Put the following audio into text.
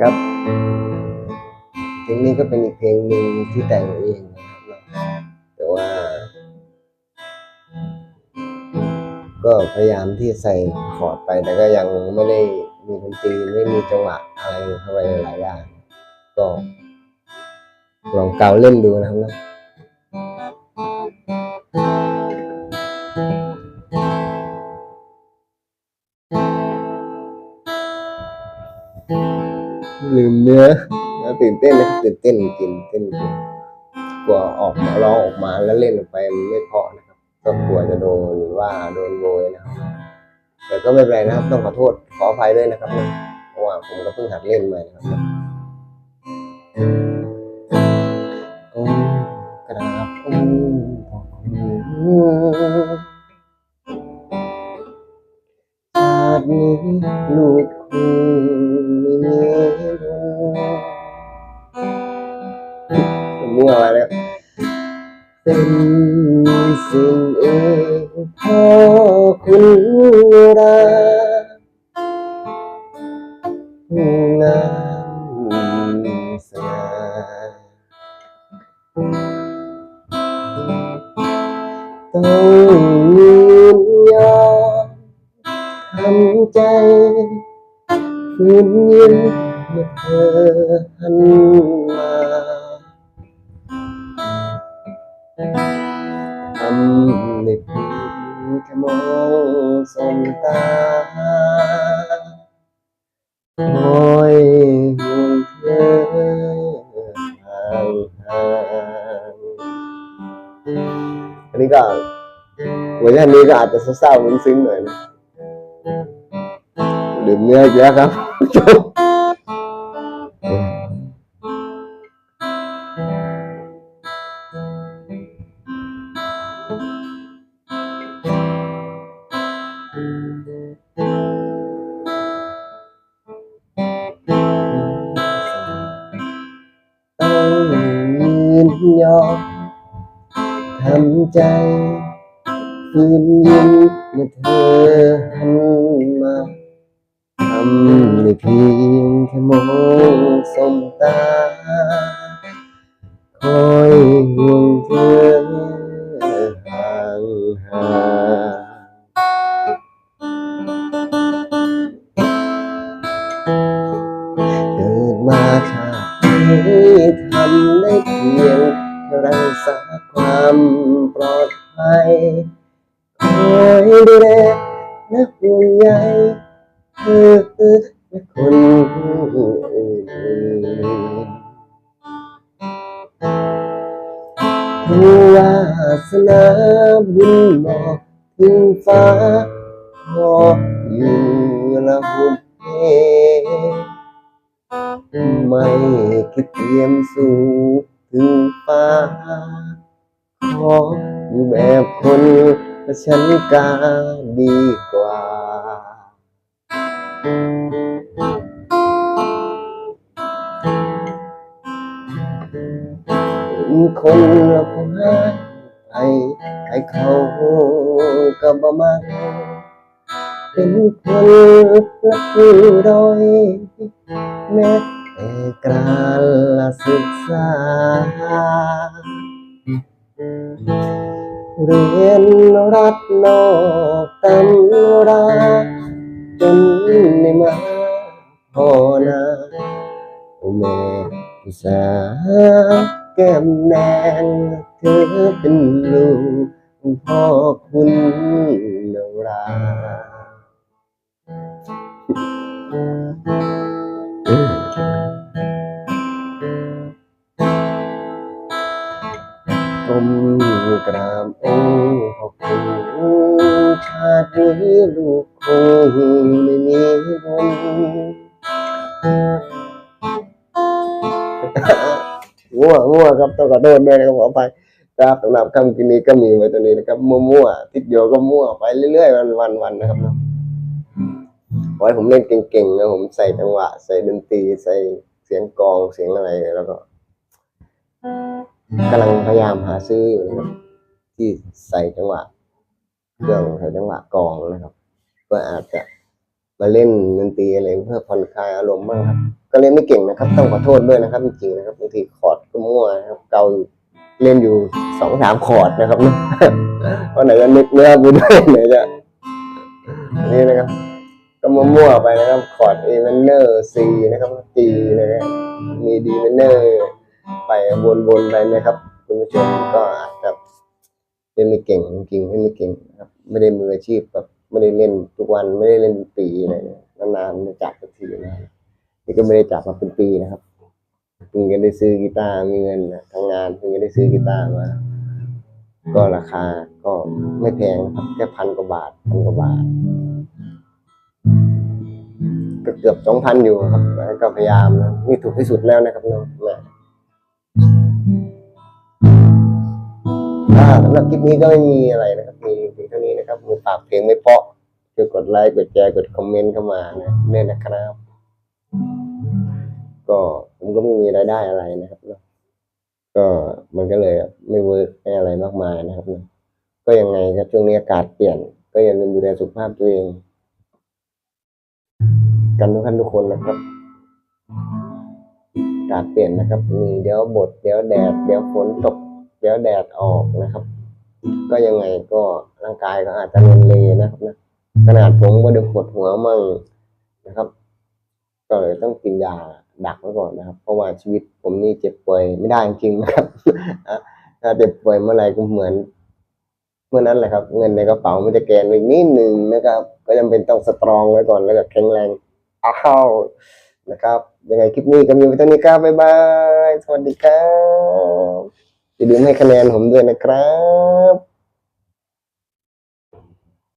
ครับเพลงนี้ก็เป็นอีกเพลงหนึ่งที่แต่งเองนะครับแต่ว่า ก็พยายามที่ใส่คอร์ดไปแต่ก็ยังไม่ได้มีดนตรีไม่มีจังหวะอะไรเข้าไปหลายอย่างก็ลองเกาเล่นดูนะครับนะ ลืมเนื้อนะตื่นเต้นนะตื่นเต้นตื่นเต้นจริงกลัวออกมาร้องออกมาแล้วเล่นออกไปมันไม่เพาะนะครับ ก็กลัวจะโดนว่าโดนโวยนะครับ แต่ก็ไม่เป็นไรนะครับ ต้องขอโทษขออภัยด้วยนะครับเพราะว่าผมก็เพิ่งหัดเล่นใหม่นะครับ มั่วมาแล้วเป็นสิ่งเอกพ่อคุณรักงามสงาต้องยืนยอมทำใจฝืนยิ้มเมื่อเธอหันมา ทำในเพียงแค่มองสบตาคอยห่วงเธอห่างห่างอันนี้ก็เวอร์ชันนี้ก็อาจจะเศร้าๆซึ้งๆหน่อยนะดื่มเนื้ออีกแล้ครับ อมทำใจฝืนยิ้มเมื่อเธอหันมาทำได้เพียงแค่มองสบตา คอยห่วงเธอห่างหาเกิดมาชาติทำได้เพียง แค่รักษาความปลอดภัยคอยดูแลและห่วงใยเธอและคนอื่นผู้วาสนาบุญบอกถึงฟ้าขออยู่ละหุบเหไม่คิดเตรียมสู่ ถึงฟ้า ขออยู่แบบคนฉันกาดีกว่าเป็นคนละผู้ให้ไปให้เขาก็บ่มาเป็นคนละผู้ดอยแม้ แต่การละศึกษา เรียนรัดนอกตำราจนได้มาพอนาโอแม่อุตสาแก้มแดงเธอเป็นลูกพ่อคุณนรา กราบองค์พ่อคุณชาตินี้ลูกคงไม่มีบุญมั่วมั่วครับต้องขอโทษด้วยนะครับขอไปครับสำหรับคำกินนี้ก็มีไว้ตัวนี้นะครับมั่วๆทิศโยก็มั่วไปเรื่อยๆวันๆนะครับเนาะขอให้ผมเล่นเก่งๆนะผมใส่จังหวะ ใส่ดนตรีใส่เสียงกองเสียงอะไรแล้วก็กำลังพยายามหาซื้ออยู่นะครับ ที่ใส่จังหวะเครื่องใส่จังหวะกลองนะครับ ก็อาจจะมาเล่นดนตรีอะไรเพื่อผ่อนคลายอารมณ์บ้างครับ ก็เล่นไม่เก่งนะครับ ต้องขอโทษด้วยนะครับจริงๆนะครับบางทีคอร์ดก็มั่วนะครับ เกาเล่นอยู่สองสามคอร์ดนะครับเพราะไหนจะนึกเนื้อไปด้วยไหนจะอันนี้นะครับ ก็มั่วๆไปนะครับคอร์ด A minor C นะครับ G นะครับมี D minor ไปวนๆไปนะครับ คุณผู้ชมก็อาจจะ เล่นไม่เก่งจริงๆเล่นไม่เก่งครับ ไม่ได้มืออาชีพแบบไม่ได้เล่นทุกวันไม่ได้เล่นเป็นปีอะไรเนี่ยนานๆจะจับสักทีนะนี่ก็ไม่ได้จับมาเป็นปีนะครับเพิ่งจะได้ซื้อกีตาร์มีเงินนะทำงานเพิ่งจะได้ซื้อกีตาร์มา ก็ราคาก็ไม่แพงนะครับแค่พันกว่าบาทพันกว่าบาทก็เกือบสองพันอยู่ครับก็พยายามนะนี่ถูกที่สุดแล้วนะครับน้อง อ่าสำหรับคลิปนี้ก็ไม่มีอะไรนะครับมีเพียงเท่านี้นะครับมือฝากเพลงไม่เพาะช่วยกดไลค์กดแชร์กดคอมเมนต์เข้ามานะเนี่ยนะครับ ก็ผมก็ไม่มีรายได้อะไรนะครับก็มันก็เลยไม่เวิร์กไม่อะไรมากมายนะครับก็ยังไงครับช่วงนี้อากาศเปลี่ยน ก็อย่าลืมดูแลสุขภาพตัวเอง กันทุกท่านทุกคนนะครับอากาศเปลี่ยนนะครับ มีเดี๋ยวบดเดี๋ยวแดดเดี๋ยวฝนตก เดี๋ยวแดดออกนะครับ ก็ยังไงก็ร่างกายก็อาจจะเนเลนะครับนะขนาดผมก็เดินปวดหัวมั่งนะครับ ก็เลยต้องกินยาดักไว้ก่อนนะครับ เพราะว่าชีวิตผมนี่เจ็บป่วยไม่ได้จริงนะครับถ้าเจ็บป่วยเมื่อไหร่ก็เหมือนเมื่อนั้นแหละครับ เงินในกระเป๋ามันจะแกนอีกนิดหนึ่งนะครับ ก็จำเป็นต้องสตรองไว้ก่อนแล้วก็แข็งแรงอ้าวนะครับยังไงคลิปนี้ก็มีไว้เท่านี้ครับบ๊ายบาย สวัสดีครับ อย่าลืมให้คะแนนผมด้วยนะครับ